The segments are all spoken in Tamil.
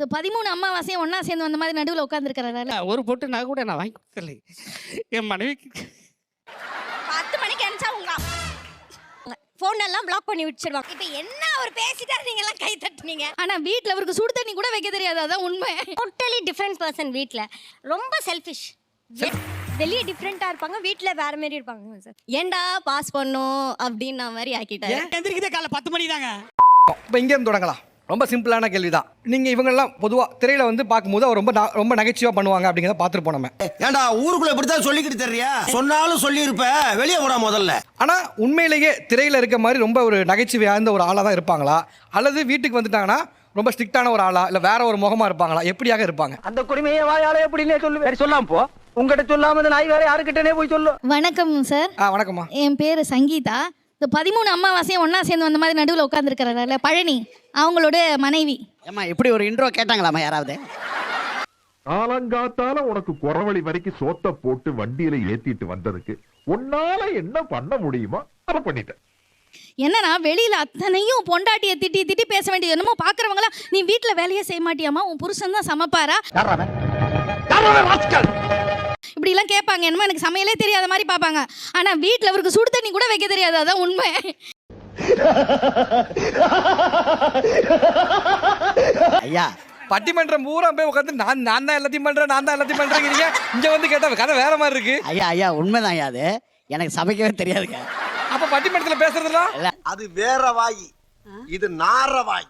இந்த பதிமூணு அம்மாவாசையும் ஒண்ணா சேர்ந்து வந்த மாதிரி நடுவில் உட்காந்துருக்கிறாரு ஒரு பொட்டு நான் கூட நான் வாங்கி கொடுத்தல என் மனைவிக்கு. பத்து மணிக்கு அனுப்பிச்சா உங்க ஃபோன் எல்லாம் பிளாக் பண்ணி வச்சிருவாங்க இப்போ என்ன அவர் பேசிட்டாரு? நீங்க எல்லாம் கை தட்டுனீங்க. ஆனா வீட்ல அவருக்கு சுடு தண்ணி கூட வைக்க தெரியாது. அதான் உண்மை. டோட்டலி டிஃப்ரெண்ட் பர்சன் வீட்ல. ரொம்ப செல்ஃபிஷ் வெளியே டிஃப்ரெண்ட்டாக இருப்பாங்க. வீட்டில் வேற மாதிரி இருப்பாங்க. சார் ஏன்டா பாஸ் பண்ணும்? அப்படின்ன மாதிரி ஆக்கிட்டாரு. எந்திரிக்கிறதே காலை பத்து மணி தாங்க இப்போ இங்கேருந்து தொடங்கலாம். ரொம்ப சிம்பிளான கேள்வி தான் நீங்கள் இவங்கெல்லாம் பொதுவாக திரையில் வந்து பார்க்கும்போது அவர் ரொம்ப ந- ரொம்ப நகைச்சுவாக பண்ணுவாங்க அப்படிங்கிறத பார்த்துருப்போம் நம்ம. ஏண்டா ஊருக்குள்ள இப்படித்தான் சொல்லிக்கிட்டு தெரியா சொன்னாலும் சொல்லி இருப்ப வெளியே போடா முதல்ல. ஆனால் உண்மையிலேயே திரையில் இருக்க மாதிரி ரொம்ப ஒரு நகைச்சுவையார்ந்த ஒரு ஆளாக தான் இருப்பாங்களா? அல்லது வீட்டுக்கு வந்துட்டாங்கன்னா ரொம்ப ஸ்ட்ரிக்டான ஒரு ஆளா? இல்லை வேற ஒரு முகமாக இருப்பாங்களா? எப்படியாக இருப்பாங்க? அந்த குடிமையை வாயால எப்படின்னே சொல்லு. வேற சொல்லாம போ. உங்ககிட்ட சொல்லாம இந்த நாய் வேற யாருக்கிட்டனே போய் சொல்லு. வணக்கம் சார். ஆ வணக்கம்மா. என் பேர் சங்கீதா. இந்த பதிமூணு அம்மாவாசையும் ஒண்ணா சேர்ந்து வந்த மாதிரி நடுவில் உட்காந்துருக்கிறாருல பழனி அவங்களோட மனைவி. ஏம்மா இப்படி ஒரு இன்ட்ரோ கேட்டாங்களாம்மா யாராவது? காலங்காத்தால உனக்கு குறவழி வரைக்கும் சோத்த போட்டு வண்டியில ஏத்திட்டு வந்ததுக்கு உன்னால என்ன பண்ண முடியுமோ அதை பண்ணிட்டேன் என்னன்னா வெளியில அத்தனையும் பொண்டாட்டியை திட்டி திட்டி பேச வேண்டியது என்னமோ பாக்குறவங்களாம் நீ வீட்ல வேலையே செய்ய மாட்டியாமா உன் புருஷன் தான் சமைப்பாரா? இப்படி எல்லாம் கேட்பாங்க. என்னமோ எனக்கு சமையலே தெரியாத மாதிரி பார்ப்பாங்க. ஆனா வீட்ல அவருக்கு சுடு தண்ணி கூட வைக்க தெரியாது. அதான் உண்மை. ஐயா பட்டிமன்றம் பூரா போய் உட்காந்து நான் நான் தான் எல்லாத்தையும் பண்ணுறேன் நான் தான் எல்லாத்தையும் பண்ணுறேங்கிறீங்க இங்கே வந்து கேட்டால் கதை வேற மாதிரி இருக்கு. ஐயா ஐயா உண்மைதான் ஐயா அது. எனக்கு சமைக்கவே தெரியாதுங்க. அப்போ பட்டிமன்றத்தில் பேசுறதுலாம் அது வேற வாயி. இது நார வாயி.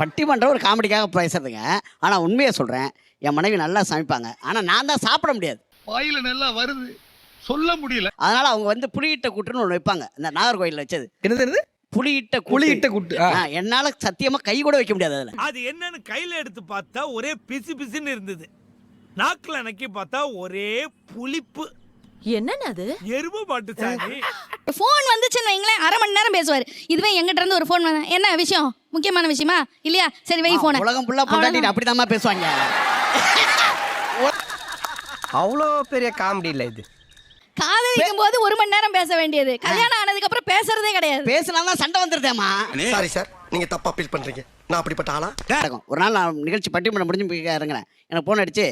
பட்டிமன்றம் ஒரு காமெடிக்காக பேசுறதுங்க. ஆனா உண்மையை சொல்றேன். என் மனைவி நல்லா சமைப்பாங்க. ஆனா நான் தான் சாப்பிட முடியாது. வாயில நல்லா வருது. சொல்ல முடியல. அதனால அவங்க வந்து புளியிட்ட கூட்டுன்னு ஒன்று வைப்பாங்க. இந்த நாகர்கோயிலில் வச்சது. என்னது என்னது? புளியிட்ட கூட்டு. புளியிட்ட கூட்டு, ஆ. என்னால சத்தியமா கை கூட வைக்க முடியாது அதுல. அது என்னன்னு கையில எடுத்து பார்த்தா ஒரே பிசு பிசுன்னு இருந்தது. நாக்குல நக்கி பார்த்தா ஒரே புளிப்பு. என்னன்னு அது? எருமை மாட்டு சாணி. ஃபோன் வந்துச்சுன்னு வைங்களேன். அரை மணி நேரம் பேசுவார். இதுவே எங்கிட்ட இருந்து ஒரு ஃபோன் என்ன விஷயம்? முக்கியமான விஷயமா? இல்லையா? சரி வை ஃபோனை உலகம் ஃபுல்லா பொண்டாட்டி அப்படிதாம்மா பேசுவாங்க. அவ்வளோ பெரிய காமெடி இல்ல இது. காதலிக்கும் போது ஒரு மணி நேரம் பேச வேண்டியது. கல்யாணம் ஆனதுக்கு அப்புறம் பேசுறதே கிடையாது. பேசினாதான் சண்டை வந்துருதேம்மா. சாரி சார் நீங்க தப்பா ஃபீல் பண்றீங்க. நான் அப்படிப்பட்ட ஆளா? நடக்கும். ஒரு நாள் நான் நிகழ்ச்சி பட்டிமன்றம் முடிஞ்சு போய் இறங்குறேன். எனக்கு ஃபோன் அடிச்சு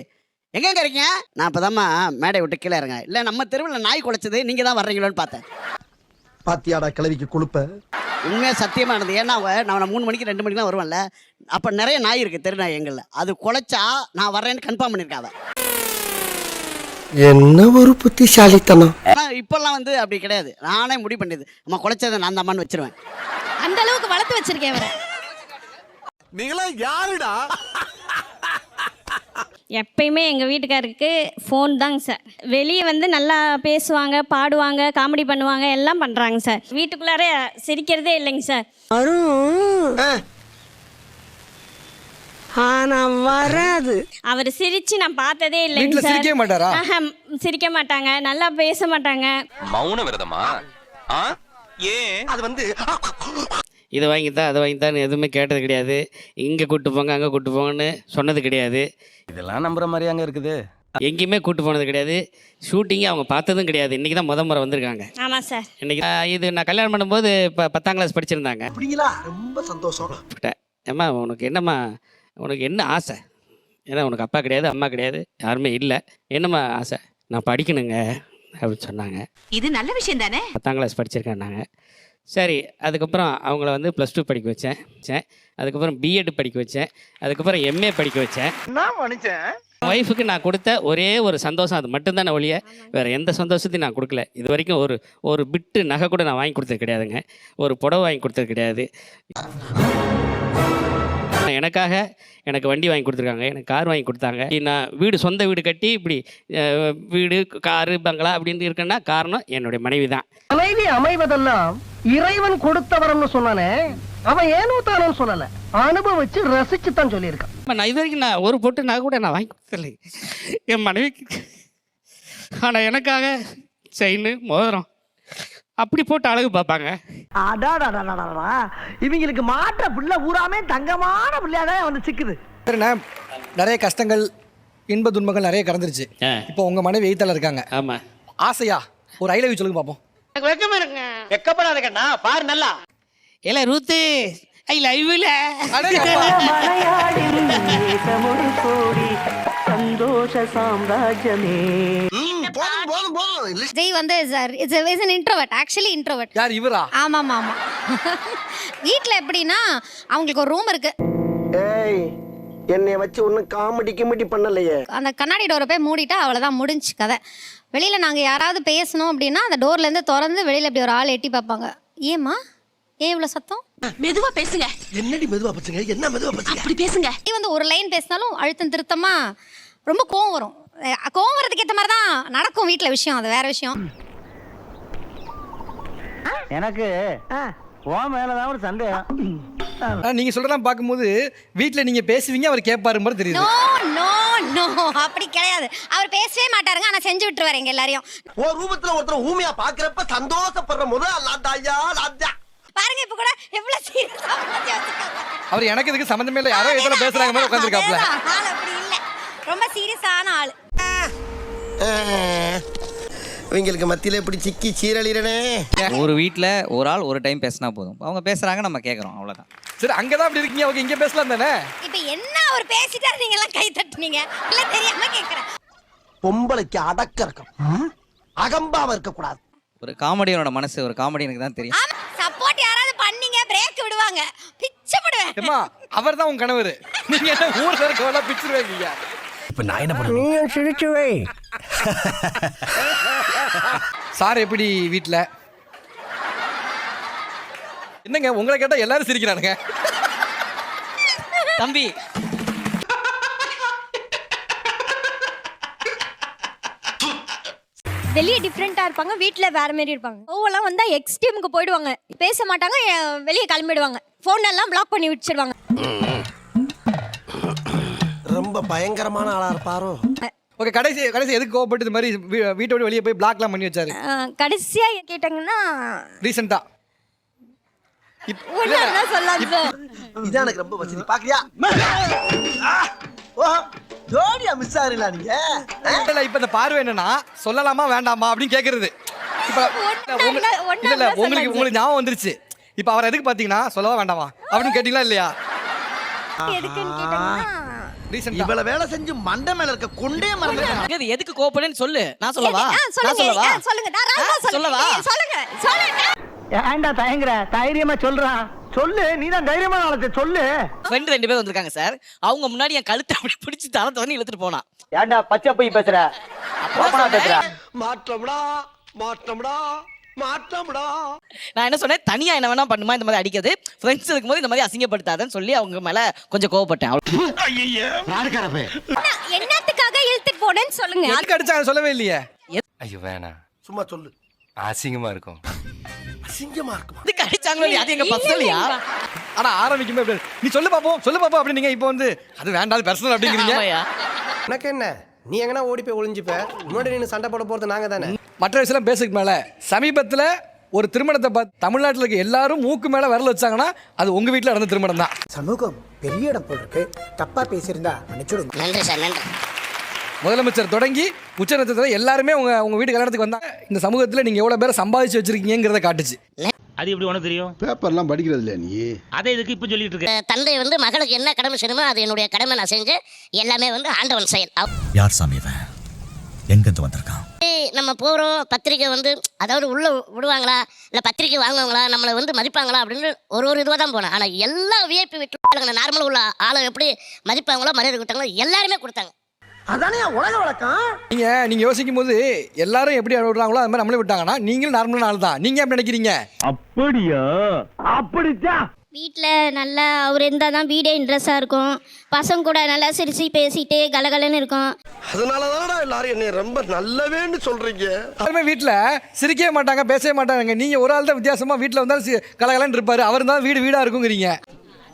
எங்கெங்க இருக்கீங்க? நான் இப்போதாம்மா மேடை விட்டு கீழே இறங்குறேன். இல்லை நம்ம தெருவில் நாய் குலைச்சது நீங்கள் தான் வர்றீங்களோன்னு பார்த்தேன். பாத்தியாடா கிளவிக்கு கொழுப்ப. உண்மையாக சத்தியமாக இருந்தது. ஏன்னா அவ நான் மூணு மணிக்கு ரெண்டு மணிக்கு தான் வருவேன்ல. அப்போ நிறைய நாய் இருக்குது தெரு நாய் எங்களில். அது குலைச்சா நான் வர்றேன்னு கன்ஃபார்ம் பண்ணியிருக்காங்க என்ன ஒரு புத்திசாலித்தனம். ஆனால் இப்போல்லாம் வந்து அப்படி கிடையாது. நானே முடிவு பண்ணிது நம்ம குலைச்சதை நான் தான் வச்சிருவேன். அந்த அளவுக்கு வளர்த்து வச்சிருக்கேன் நீங்களா யாருடா? எப்பயுமே எங்கள் வீட்டுக்காருக்கு ஃபோன் தாங்க சார் வெளியே வந்து நல்லா பேசுவாங்க பாடுவாங்க காமெடி பண்ணுவாங்க எல்லாம் பண்ணுறாங்க சார் வீட்டுக்குள்ளார சிரிக்கிறதே இல்லைங்க சார் ஆனா வராது. அவர் சிரிச்சு நான் பார்த்ததே இல்லைங்க வீட்டில் சார் சிரிக்கவே மாட்டாரா? ஆஹா, சிரிக்க மாட்டாங்க நல்லா பேச மாட்டாங்க. மௌன விரதமா? ஆ? ஏன்? அது வந்து இதை வாங்கி தான் அதை வாங்கி தான் எதுவுமே கேட்டது கிடையாது. இங்கே கூட்டு போங்க அங்கே கூட்டு போங்கன்னு சொன்னது கிடையாது. இதெல்லாம் நம்புற மாதிரி அங்க இருக்குது. எங்கேயுமே கூட்டு போனது கிடையாது. ஷூட்டிங்கே அவங்க பார்த்ததும் கிடையாது. இன்றைக்கி தான் முத முறை வந்திருக்காங்க. ஆமாம் சார். இன்னைக்கு ஆ, இது நான் கல்யாணம் பண்ணும்போது இப்போ பத்தாம் கிளாஸ் படிச்சிருந்தாங்க. அப்படிங்களா? ரொம்ப சந்தோஷம். ஏம்மா உனக்கு என்னம்மா உனக்கு என்ன ஆசை? ஏன்னா உனக்கு அப்பா கிடையாது அம்மா கிடையாது யாருமே இல்லை. என்னம்மா ஆசை? நான் படிக்கணுங்க அப்படின்னு சொன்னாங்க. இது நல்ல விஷயம் தானே? பத்தாம் கிளாஸ் படிச்சிருக்கேன்னாங்க. சரி அதுக்கப்புறம் அவங்கள வந்து ப்ளஸ் டூ படிக்க வச்சேன். வச்சேன் அதுக்கப்புறம் பிஎட் படிக்க வச்சேன். அதுக்கப்புறம் எம்ஏ படிக்க வச்சேன். என்ன மனுஷன்? ஒய்ஃபுக்கு நான் கொடுத்த ஒரே ஒரு சந்தோஷம் அது மட்டும்தானே ஒழிய வேறு எந்த சந்தோஷத்தையும் நான் கொடுக்கல. இது வரைக்கும் ஒரு ஒரு பிட்டு நகை கூட நான் வாங்கி கொடுத்தது கிடையாதுங்க. ஒரு புடவை வாங்கி கொடுத்தது கிடையாது. எனக்காக எனக்கு வண்டி வாங்கி கொடுத்துருக்காங்க எனக்கு கார் வாங்கி கொடுத்தாங்க. நான் வீடு சொந்த வீடு கட்டி இப்படி வீடு காரு பங்களா அப்படின்னு இருக்கேன்னா காரணம் என்னுடைய மனைவி தான் மனைவி அமைவதெல்லாம் இறைவன் கொடுத்த வரம்னு சொன்னானே அவன் ஏனோ தானு சொல்லல. அனுபவிச்சு ரசிச்சு தான் சொல்லியிருக்கான் நான் இது வரைக்கும் நான் ஒரு பொட்டு நான் கூட நான் வாங்கி கொடுத்தல என் மனைவிக்கு. ஆனால் எனக்காக செயின் மோதிரம் அப்படி போட்டு அழகு பார்ப்பாங்க. அடாடாடாடாடா இவங்களுக்கு மாற்ற பிள்ளை பூராமே தங்கமான பிள்ளையாதான் வந்து சிக்குது. சரிண்ணே நிறைய கஷ்டங்கள் இன்ப துன்பங்கள் நிறைய கடந்துருச்சு. இப்போ உங்கள் மனைவி எய்த்தால இருக்காங்க. ஆமாம் ஆசையா? ஒரு ஐ லவ் சொல்லுங்க பார்ப்போம். வெக்கமா இருங்க கண்ணா பாரு நல்லா. இல்ல ரூத்து ஐ லைவ்ல சந்தோஷ சாம்ராஜ்யமே போதும் போதும் போதும். விஜய் வந்து sir it's is actually introvert யார் இவரா? ஆமாம் ஆமாம். வீட்டில் எப்படின்னா அவங்களுக்கு ஒரு ரூம் இருக்கு. ஏய் என்னைய வச்சு ஒன்னும் காமெடி கிமெடி பண்ணலையே. அந்த கண்ணாடி டோரை போய் மூடிட்டா அவ்வளோதான் முடிஞ்சு கதை. வெளியில் நாங்கள் யாராவது பேசணும் அப்படின்னா அந்த டோர்லேருந்து திறந்து வெளியில் இப்படி ஒரு ஆள் எட்டி பார்ப்பாங்க. ஏம்மா? ஏன் இவ்வளோ சத்தம்? மெதுவா பேசுங்க. என்னடி மெதுவா பச்சுங்க என்ன மெதுவா பச்சுங்க அப்படி பேசுங்க. நீ வந்து ஒரு லைன் பேசினாலும் அழுத்தம் திருத்தமா ரொம்ப கோவம் வரும். அஹ் கோவம் வரதுக்கு ஏற்ற மாதிரி தான் நடக்கும் வீட்டில் விஷயம் அது வேற விஷயம். எனக்கு உன் மேலதான் ஒரு சந்தேகம். ஆனா, நீங்க சொல்றதெல்லாம் பார்க்கும்போது வீட்ல நீங்க பேசுவீங்க அவர் கேட்பாரு மாதிரி தெரியுது. நோ நோ நோ அப்படி கிடையாது. அவர் பேசவே மாட்டாருங்க ஆனால் செஞ்சு விட்டுருவாரு எங்க எல்லாரையும். ஒரு ரூபத்துல ஒருத்தர் ஊமையா பாக்குறப்ப சந்தோஷப்படுற முதல் லாட்டாயா லாட்டா பாருங்க இப்போ கூட எவ்வளோ சீரியஸாக அவர் எனக்கு இதுக்கு சம்மந்தமே இல்லை யாரோ எதில் பேசுறாங்க மாதிரி உட்காந்துருக்காப்ல ஆள் அப்படி இல்லை. ரொம்ப சீரியஸான ஆள். இவங்களுக்கு மத்தியில இப்படி சிக்கி சீரழிறனே? ஒரு வீட்ல ஒரு ஆள் ஒரு டைம் பேசினா போதும். அவங்க பேசுறாங்க நம்ம கேக்குறோம் அவ்வளவுதான். சரி அங்கதான் அப்படி இருக்கீங்க ஓகே இங்க பேசலாம் தானே? இப்போ என்ன அவர் பேசிட்டாரு நீங்க எல்லாம் கை தட்டுனீங்க? இல்ல தெரியாம கேக்குறேன். பொம்பளைக்கு அடக்க இருக்கும் அகம்பாவ இருக்க கூடாது ஒரு காமெடியனோட மனசு ஒரு காமெடியனுக்கு தான் தெரியும். ஆமா சப்போர்ட் யாராவது பண்ணீங்க பிரேக் விடுவாங்க. பிச்சப்படுவேன். ஏமா அவர் தான் உன் கணவர். நீங்க என்ன ஊர்ல இருக்கவெல்லாம் பிச்சிருவீங்க இப்ப நான் என்ன பண்ண நீ சிரிச்சு வை சார் எப்படி வீட்ல? என்னங்க உங்களை கேட்டா எல்லாரும் சிரிக்கிறானுங்க. தம்பி. வெளியே டிஃப்ரெண்ட்டாக இருப்பாங்க வீட்டில் வேற மாதிரி இருப்பாங்க. ஒவ்வொருலாம் வந்தால் எக்ஸ்ட்ரீமுக்கு போயிடுவாங்க. பேச மாட்டாங்க வெளியே கிளம்பிடுவாங்க. ஃபோன் எல்லாம் பிளாக் பண்ணி வச்சிருவாங்க. ரொம்ப பயங்கரமான ஆளா இருப்பாரோ? ஓகே கடைசி கடைசி எதுக்கு கோவப்பட்டு இது மாதிரி வீ- வீட்டை விட்டு வெளியே போய் பிளாக்லாம் பண்ணி வச்சாரு? கடைசியாக கேட்டாங்கன்னா ரீசெண்டா ஒன்றும் சொல்லாது. சார் இதான் எனக்கு ரொம்ப வசதி. பாக்குறியா? ஓ ஜோடியா மிஸ் ஆகுறீங்களா நீங்க? இல்ல இப்ப இந்த பார்வை என்னன்னா சொல்லலாமா வேண்டாமா அப்படின்னு கேக்குறது. இப்ப ஒண்ணா உங்க- இல்ல, ஒண்ணா இல்ல இல்ல இல்ல உங்களுக்கு. உங்களுக்கு ஞாபகம் வந்துருச்சு. இப்ப அவர் எதுக்கு பாத்தீங்கன்னா சொல்லவா வேண்டாமா? அப்படின்னு கேட்டீங்களா இல்லையா? எதுக்குன்னு கேட்டாங்கன்னா ரீசெண்டா இவ்வளவு வேலை செஞ்சு மண்டை மேல இருக்க கொண்டே மறந்துட்டேன் இது எதுக்கு கோபப்படுன்னு சொல்லு. நான் சொல்லவா? நான் சொல்லுங்க சொல்லவா? சொல்லுங்க. சொல்லவா? சொல்லுங்க ஏன்டா தயங்குற? தைரியமா சொல்றான் சொல்லு நீ தான் தைரியமா நாளத்தை சொல்லு. ஃப்ரெண்ட் ரெண்டு பேர் வந்திருக்காங்க சார். அவங்க முன்னாடி என் கழுத்தை அப்படி பிடிச்சி தலை தவறி இழுத்துட்டு போனான். ஏன்டா பச்சை போய் பேசுற? பேசுற? மாற்றம்டா மாற்றம்டா. நான் என்ன சொன்னேன்? தனியா என்ன வேணா பண்ணுமா? இந்த மாதிரி அடிக்கிறது. ஃப்ரெண்ட்ஸ் இருக்கும்போது இந்த மாதிரி அசிங்கப்படுத்தாதன்னு சொல்லி அவங்க மேல கொஞ்சம் கோவப்பட்டேன். என்னத்துக்காக இழுத்துட்டு போனேன்னு சொல்லுங்க. எதுக்கு அடிச்சாங்க சொல்லவே இல்லையே? ஐயோ வேணாம். சும்மா சொல்லு. அசிங்கமா இருக்கும். அசிங்கமா இருக்கும்? இதுக்கு அடிச்சாங்களோ? அது எங்க பசங்களையா ஆனா ஆரம்பிக்குமே நீ சொல்லு பாப்போம் சொல்லு பாப்போம் நீங்க இப்போ வந்து அது வேண்டாம் பர்சனல் அப்படிங்கிறீங்க. உனக்கு என்ன? நீ எங்கனா ஓடி போய் ஒளிஞ்சுப்ப. முன்னாடி நின்று சண்டை போட போறது நாங்க தானே. மற்ற விஷயம் பேசுக்கு மேல. சமீபத்துல ஒரு திருமணத்தை பார்த்து தமிழ்நாட்டில் இருக்க எல்லாரும் மூக்கு மேல விரல் வச்சாங்கன்னா அது உங்க வீட்டில் நடந்த திருமணம் தான் சமூகம் பெரிய இடம் போல் இருக்கு தப்பா பேசியிருந்தா மன்னிச்சுடுங்க. நன்றி சார் நன்றி. முதலமைச்சர் தொடங்கி உச்ச நட்சத்திரம் எல்லாருமே உங்க உங்க வீட்டு கல்யாணத்துக்கு வந்தாங்க. இந்த சமூகத்துல நீங்க எவ்வளவு பேரை சம்பாதிச்சு வச்சிருக்கீங்கிறத காட்டுச்சு. அது எப்படி உனக்கு தெரியும்? பேப்பர்லாம் படிக்கிறது இல்லையா நீ? அதை இதுக்கு இப்ப சொல்லிட்டு இருக்க? தந்தை வந்து மகளுக்கு என்ன கடமை செய்யணுமோ அது என்னுடைய கடமை நான் செஞ்சு எல்லாமே வந்து ஆண்டவன் செயல். யார் சாமி எங்கிருந்து வந்திருக்கான்? நம்ம போகிறோம் பத்திரிக்கை வந்து அதாவது உள்ள விடுவாங்களா? இல்லை பத்திரிக்கை வாங்குவாங்களா? நம்மளை வந்து மதிப்பாங்களா? அப்படின்னு ஒரு ஒரு இதுவாக தான் போனேன். ஆனால் எல்லா விஐபி வீட்டில் நார்மல் உள்ள ஆளை எப்படி மதிப்பாங்களோ மரியாதை கொடுத்தாங்களோ எல்லாருமே கொடுத்தாங்க. அதானே உலக வழக்கம்? நீங்க நீங்க யோசிக்கும் போது எல்லாரும் எப்படி விடுறாங்களோ அது மாதிரி நம்மளே விட்டாங்கன்னா நீங்களும் நார்மலான ஆள் தான். நீங்க எப்படி நினைக்கிறீங்க? அப்படியா? அப்படித்தான். வீட்டில் நல்லா அவர் இருந்தால் தான் வீடே இன்ட்ரெஸ்டாக இருக்கும். பசங்க கூட நல்லா சிரிச்சு பேசிட்டு கலகலன்னு இருக்கும். அதனாலதானடா எல்லாரும் என்னை ரொம்ப நல்லவேன்னு சொல்றீங்க? எல்லாருமே வீட்டில் சிரிக்கவே மாட்டாங்க பேசவே மாட்டாங்க நீங்க ஒரு ஆள் தான் வித்தியாசமா வீட்டில் வந்தாலும் சி- கலகலன்னு இருப்பாரு. அவர் தான் வீடு வீடா இருக்குங்கிறீங்க.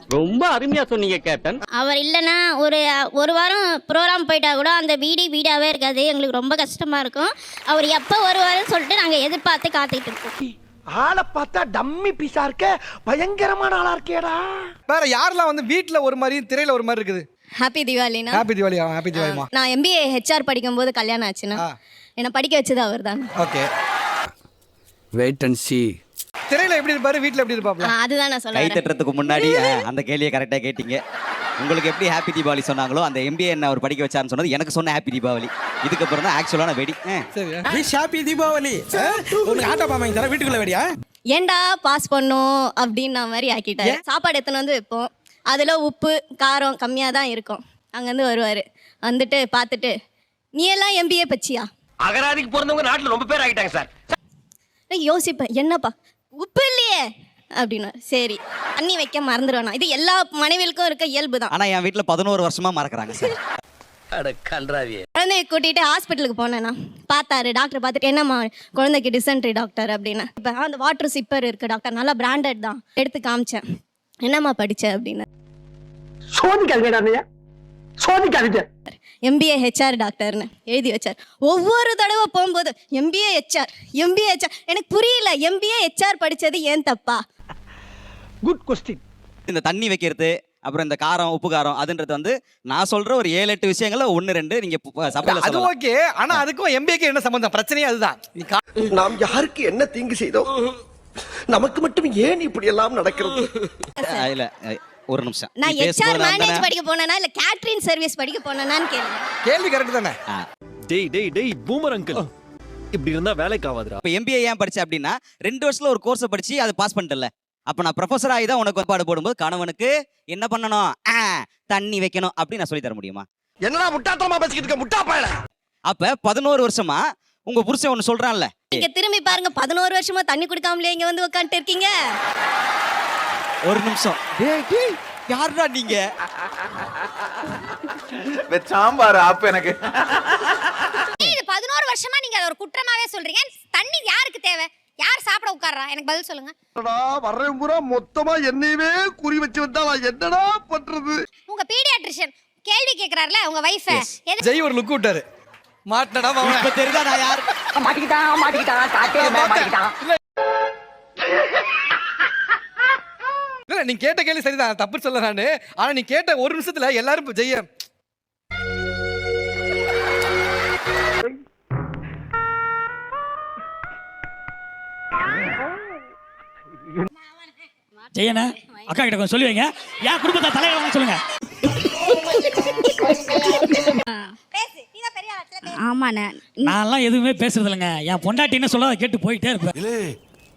ரொம்ப அருமையா சொன்னீங்க கேப்டன். அவர் இல்லைன்னா ஒரு ஒரு வாரம் ப்ரோக்ராம் போயிட்டா கூட அந்த வீடு வீடாகவே இருக்காது. எங்களுக்கு ரொம்ப கஷ்டமாக இருக்கும். அவர் எப்போ வருவாருன்னு சொல்லிட்டு நாங்கள் எதிர்பார்த்து காத்துட்டு இருக்கோம். ஆளை பார்த்தா டம்மி பீஸா இருக்க பயங்கரமான ஆளா இருக்கேடா. வேற யாரெல்லாம் வந்து வீட்டில் ஒரு மாதிரி திரையில ஒரு மாதிரி இருக்குது? ஹாப்பி தீபாவளினா ஹாப்பி தீபாவளி ஹாப்பி தீபாவளிமா நான் எம்பிஏ ஹெச்ஆர் படிக்கும்போது கல்யாணம் ஆச்சுன்னா ஆ. என்னை படிக்க வச்சது அவர் தான் ஓகே. வெயிட் அண்ட் சி திரையில எப்படி இருப்பாரு? வீட்டில் எப்படி இருப்பாப்ல? அதுதான் நான் சொல்ல கை. தட்டுறதுக்கு முன்னாடி அந்த கேள்வியை கரெக்டா கேட்டீங்க. உங்களுக்கு எப்படி ஹாப்பி தீபாவளி சொன்னாங்களோ அந்த எம்பிஏ என்ன அவர் படிக்க வச்சாருன்னு சொன்னது எனக்கு சொன்ன ஹாப்பி தீபாவளி இதுக்கப்புறம் தான் ஆக்சுவலான வெடி. சரி. ஹாப்பி தீபாவளி உனக்கு ஆட்டோ பாமாங்க தர வீட்டுக்குள்ள வெடியா? ஏன்டா பாஸ் பண்ணோம் அப்படின்ன மாதிரி ஆக்கிட்டாரு. சாப்பாடு எடுத்துன்னு வந்து வைப்போம்? அதில் உப்பு காரம் கம்மியாக தான் இருக்கும். அங்கேருந்து வருவார். வந்துட்டு பார்த்துட்டு நீ எல்லாம் எம்பிஏ பச்சியா அகராதிக்கு பிறந்தவங்க நாட்டுல ரொம்ப பேர் ஆகிட்டாங்க சார். யோசிப்பேன் என்னப்பா? உப்பு இல்லையே. அப்படின்னு. சரி. தண்ணி வைக்க மறந்துடுவேனா இது எல்லா மனைவிகளுக்கும் இருக்க இயல்பு தான். ஆனா என் வீட்ல பதினோரு வருஷமா மறக்கறாங்க சார். அட கன்றாவியே. குழந்தைய கூட்டிட்டு ஹாஸ்பிட்டலுக்கு போனேன்னா பார்த்தாரு டாக்டர் பார்த்துட்டு என்னம்மா குழந்தைக்கு டிசென்ட்ரி டாக்டர் அப்படின்னு. இப்போ அந்த வாட்டர் சிப்பர் இருக்கு டாக்டர் நல்லா பிராண்டட் தான். எடுத்து காமிச்சேன். என்னம்மா படிச்ச? அப்படின்னு. சோதிக்காதீங்க சோதிக்காதீங்க. எம்பிஏ ஹெச்ஆர் டாக்டர்னு எழுதி வச்சார். ஒவ்வொரு தடவை போகும்போது எம்பிஏ ஹெச்ஆர் எம்பிஏ ஹெச்ஆர் எனக்கு புரியல எம்பிஏ ஹெச்ஆர் படிச்சது ஏன் தப்பா? குட் கொஸ்டின் இந்த தண்ணி வைக்கிறது அப்புறம் இந்த காரம் உப்பு காரம் அதுன்றது வந்து நான் சொல்ற ஒரு ஏழு எட்டு விஷயங்கள்ல ஒன்னு ரெண்டு நீங்க சபையில அது ஓகே ஆனா அதுக்கும் எம்பிஏக்கு என்ன சம்பந்தம்? பிரச்சனையே அதுதான். நாம் யாருக்கு என்ன தீங்கு செய்தோம்? நமக்கு மட்டும் ஏன் இப்படி எல்லாம் நடக்கிறது? இல்ல ஒரு நிமிஷம். நான் ஹெச்ஆர் மேனேஜ் படிக்க போனேனா இல்ல கேட்டரிங் சர்வீஸ் படிக்க போனேனான்னு கேளுங்க. கேள்வி கரெக்ட் தானே? டேய் டேய் டேய் பூமர் அங்கிள் இப்படி இருந்தா வேலைக்கு ஆகாதுடா இப்போ எம்பிஏ ஏன் படிச்சேன் அப்படின்னா ரெண்டு வருஷத்துல ஒரு கோர்ஸை படிச்சு அதை பாஸ் பண்ணிட்டல அப்ப நான் ப்ரொஃபஸர் ஆகி தான் உனக்கு பாடு போடும்போது கணவனுக்கு என்ன பண்ணணும்? தண்ணி வைக்கணும் அப்படி நான் சொல்லி தர முடியுமா? என்னடா முட்டாத்தனமா பேசிக்கிட்டு இருக்க முட்டா பயல? அப்ப பதினோரு வருஷமா உங்க புருஷன் ஒன்னு சொல்றான்ல. நீங்க திரும்பி பாருங்க பதினோரு வருஷமா தண்ணி குடிக்காமலே இங்க வந்து உட்காந்துட்டு இருக்கீங்க. ஒரு நிமிஷம். டேய் டேய் யாருடா நீங்க? சாம்பார் ஆப் எனக்கு. இது பதினோரு வருஷமா நீங்க அதை ஒரு குற்றமாவே சொல்றீங்க. தண்ணி யாருக்கு தேவை? யார் சாப்பிட உட்கார்றா? எனக்கு பதில் சொல்லுங்க. வர்றேன் பூரா மொத்தமா என்னையவே குறி வச்சு வந்தா என்னடா பண்றது? உங்க பீடியாட்ரிஷியன் கேள்வி கேக்குறாருல உங்க வைஃப ஜெய் ஒரு லுக் விட்டாரு. மாட்டடா இப்ப தெரியுதா நான் யார்? மாட்டிக்கிட்டான் மாட்டிக்கிட்டான் காட்டே மாட்டிக்கிட்டான். இல்ல நீ கேட்ட கேள்வி சரிதான். தப்பு சொல்ல நானு. ஆனா நீ கேட்ட ஒரு நிமிஷத்துல எல்லாரும் ஜெய்ய ஜெயண்ணா அக்கா கிட்ட கொஞ்சம் சொல்லி வைங்க. என் குடும்பத்தை வாங்க சொல்லுங்க. ஆமாண்ணே. நான்லாம் எதுவுமே பேசுறது இல்லைங்க என் பொண்டாட்டின்னு சொல்ல கேட்டு போயிட்டே இருப்பேன்.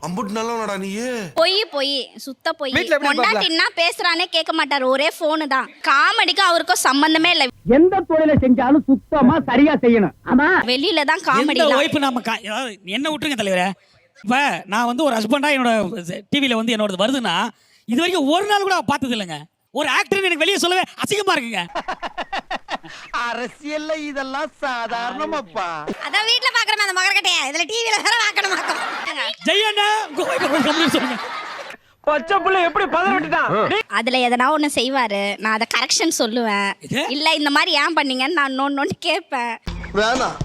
அம்புட்டு நல்லவனடா நீ பொய் பொய். சுத்த பொய். வீட்ல எப்படி? பொண்டாட்டின்னா பேசுறானே கேட்க மாட்டாரு. ஒரே போனு தான். காமெடிக்கும் அவருக்கும் சம்பந்தமே இல்ல. எந்த தொழிலை செஞ்சாலும் சுத்தமா சரியா செய்யணும். ஆமா? வெளியில தான் காமெடி ஒய்ஃப் நம்ம கா- அதாவது என்ன விட்டுருங்க தலைவரே? இப்போ நான் வந்து ஒரு ஹஸ்பண்டா என்னோட டிவியில் வந்து என்னோட வருதுன்னா இது வரைக்கும் ஒரு நாள் கூட அவ பார்த்தது இல்லைங்க ஒரு ஆக்டர் எனக்கு வெளியே சொல்லவே அசிங்கமா இருக்குங்க. அரசியல்ல இதெல்லாம் சாதாரணமாப்பா. அதான் வீட்ல பாக்குறமே அந்த மகரக்கட்டைய இதுல டிவில வேற பார்க்கணுமாக்கும் ஜெயண்ணா பச்சை புள்ள எப்படி பதற விட்டுட்டான்? அதுல எதனா ஒண்ணு செய்வாரு. நான் அதை கரெக்ஷன் சொல்லுவேன்? இல்ல இந்த மாதிரி ஏன் பண்ணீங்கன்னு நான் நோன்னு கேட்பேன். வேணாம்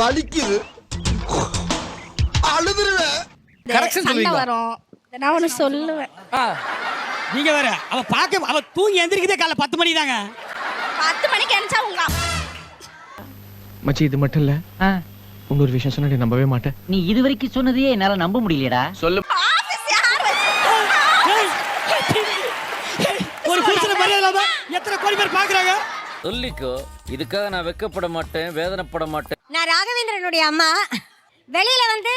வலிக்குது. அழுதுருவேன். சொல்லுவீங்களா? வரும். நான் ஒண்ணு சொல்லுவேன். நீங்க வேற அவ பார்க்க அவ தூங்கி எந்திரிக்கிறதே காலைல பத்து மணி தாங்க பத்து மணிக்கு அனுப்பிச்சா உங்க மச்சி இது மட்டும் இல்ல. இன்னொரு விஷயம் சொன்னா நீ நம்பவே மாட்டேன். நீ இது வரைக்கும் சொன்னதையே என்னால நம்ப முடியலடா சொல்லு. ஒரு புருஷனை மரியாதை எத்தனை கோடி பேர் பாக்குறாங்க சொல்லிக்கோ இதுக்காக நான் வெக்கப்பட மாட்டேன் வேதனைப்பட மாட்டேன். நான் ராகவேந்திரனுடைய அம்மா. வெளியில வந்து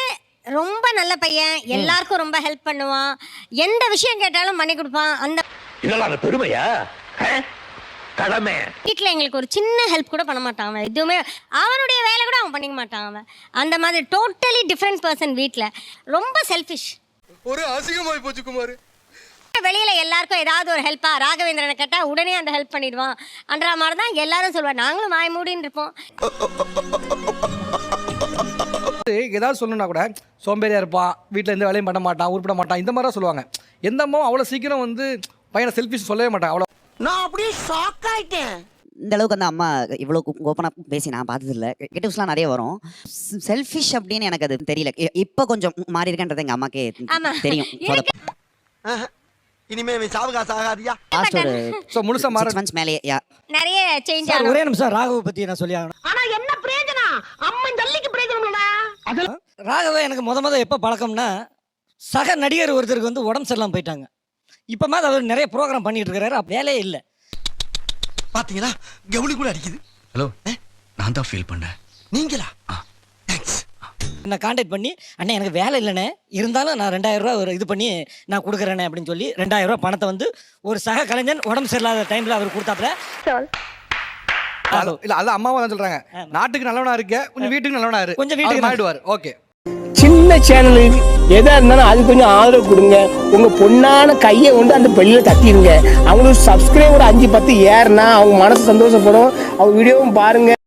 ரொம்ப நல்ல பையன். எல்லாருக்கும் ரொம்ப ஹெல்ப் பண்ணுவான். எந்த விஷயம் கேட்டாலும் பண்ணி கொடுப்பான். அந்த இதெல்லாம் பெருமையா? கடமை. வீட்டில் எங்களுக்கு ஒரு சின்ன ஹெல்ப் கூட பண்ண மாட்டான் அவன். எதுவுமே அவனுடைய வேலை கூட அவன் பண்ணிக்க மாட்டான் அவன். அந்த மாதிரி டோட்டலி டிஃப்ரெண்ட் பர்சன் வீட்டில் ரொம்ப செல்ஃபிஷ் ஒரு அசிங்கமாய் போச்சு குமார். வெளியில எல்லாருக்கும் ஏதாவது ஒரு ஹெல்ப்பா ராகவேந்திரனை கேட்டா உடனே அந்த ஹெல்ப் பண்ணிடுவான். அன்ற மாதிரி தான் எல்லாரும் சொல்லுவாங்க நாங்களும் வாய் மூடின்னு இருப்போம். ஏதாவது சொல்லணும்னா கூட சோம்பேறியா இருப்பான் வீட்டில் எந்த வேலையும் பண்ண மாட்டான் உருப்பிட மாட்டான் இந்த மாதிரி தான் சொல்லுவாங்க. எந்த அம்மாவும் அவ்வளோ சீக்கிரம் வந்து பையனை செல்ஃபிஷ் சொல்லவே மாட்டான் அவ்வளோ நான் அப்படியே ஷாக் ஆயிட்டேன். இந்த அளவுக்கு அந்த அம்மா இவ்வளோ ஓப்பனாக பேசி நான் பார்த்ததில்ல. கெட்டிவ்ஸ்லாம் நிறைய வரும். செல்ஃபிஷ் அப்படின்னு எனக்கு அது தெரியல. இப்போ கொஞ்சம் மாறி இருக்கன்றது எங்கள் அம்மாக்கே. தெரியும். இனிமே இவன் சாவகாசு ஆகாதியா? லாஸ்ட் ஒரு ஸோ முழுசா மாற மந்த்ஸ் மேலே யா நிறைய சேஞ்ச் ஆகும். நிமிஷம் ராகவ பத்தி நான் சொல்லி ஆகணும். ஆனா என்ன பிரயோஜனம்? அம்மன் ஜல்லிக்கு பிரயோஜனம்லடா ராகவ எனக்கு முத முத எப்போ பழக்கம்னா சக நடிகர் ஒருத்தருக்கு வந்து உடம்பு சரியில்லாம போயிட்டாங்க. இப்போ மாதிரி அவர் நிறைய ப்ரோக்ராம் பண்ணிட்டு இருக்கிறாரு வேலையே இல்லை. பாத்தீங்களா? கவுளி கூட அடிக்குது. ஹலோ நான் தான் ஃபீல் பண்ணேன். நீங்களா? என்னை காண்டாக்ட் பண்ணி அண்ணே எனக்கு வேலை இல்லைண்ணே. இருந்தாலும் நான் ரெண்டாயிரம் ரூபா ஒரு இது பண்ணி நான் கொடுக்குறேனே அப்படின்னு சொல்லி ரெண்டாயிரம் ரூபா பணத்தை வந்து ஒரு சக கலைஞன் உடம்பு சரியில்லாத டைமில் அவர் கொடுத்தாப்புல. இல்ல அது அம்மாவும் தான் சொல்றாங்க. நாட்டுக்கு நல்லவனா இருக்க கொஞ்சம் வீட்டுக்கு நல்லவனா இரு. கொஞ்சம் வீட்டுக்கு மாறிடுவார். ஓகே. சின்ன சேனலு எதா இருந்தாலும் அது கொஞ்சம் ஆதரவு கொடுங்க. உங்க பொண்ணான கையை கொண்டு அந்த பெல்லில தட்டிடுங்க அவங்களுக்கு சப்ஸ்கிரைபர் அஞ்சு பத்து ஏறுனா அவங்க மனசு சந்தோஷப்படும். அவங்க வீடியோவும் பாருங்க.